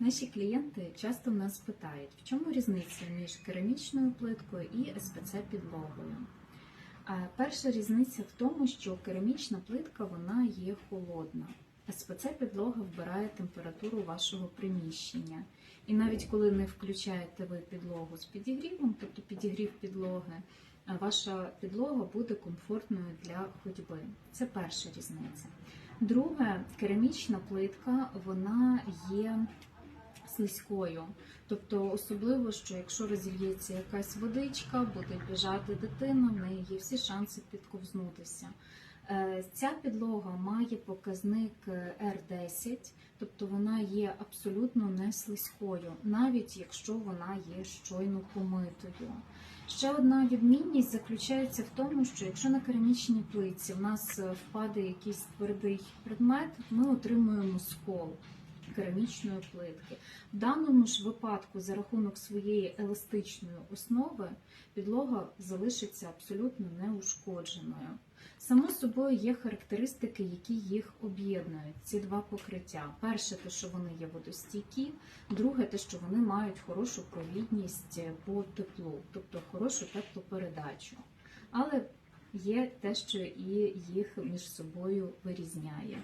Наші клієнти часто нас питають, в чому різниця між керамічною плиткою і СПЦ підлогою. Перша різниця в тому, що керамічна плитка вона є холодна. СПЦ підлога вбирає температуру вашого приміщення. І навіть коли не включаєте ви підлогу з підігрівом, тобто підігрів підлоги, ваша підлога буде комфортною для ходьби. Це перша різниця. Друге, керамічна плитка вона є слизькою. Тобто, особливо, що якщо розільється якась водичка, буде біжати дитина, в неї є всі шанси підковзнутися. Е, Ця підлога має показник е, R10, тобто вона є абсолютно не слизькою, навіть якщо вона є щойно помитою. Ще одна відмінність заключається в тому, що якщо на керамічній плитці в нас впаде якийсь твердий предмет, ми отримуємо скол керамічної плитки. В даному ж випадку, за рахунок своєї еластичної основи, підлога залишиться абсолютно неушкодженою. Само собою є характеристики, які їх об'єднують. Ці два покриття. Перше, те, що вони є водостійкі, друге, те, що вони мають хорошу провідність по теплу, тобто хорошу теплопередачу. Але є те, що і їх між собою вирізняє.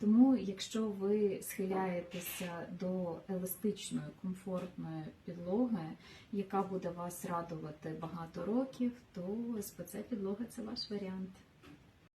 Тому, якщо ви схиляєтеся до еластичної, комфортної підлоги, яка буде вас радувати багато років, то СПЦ підлога це ваш варіант.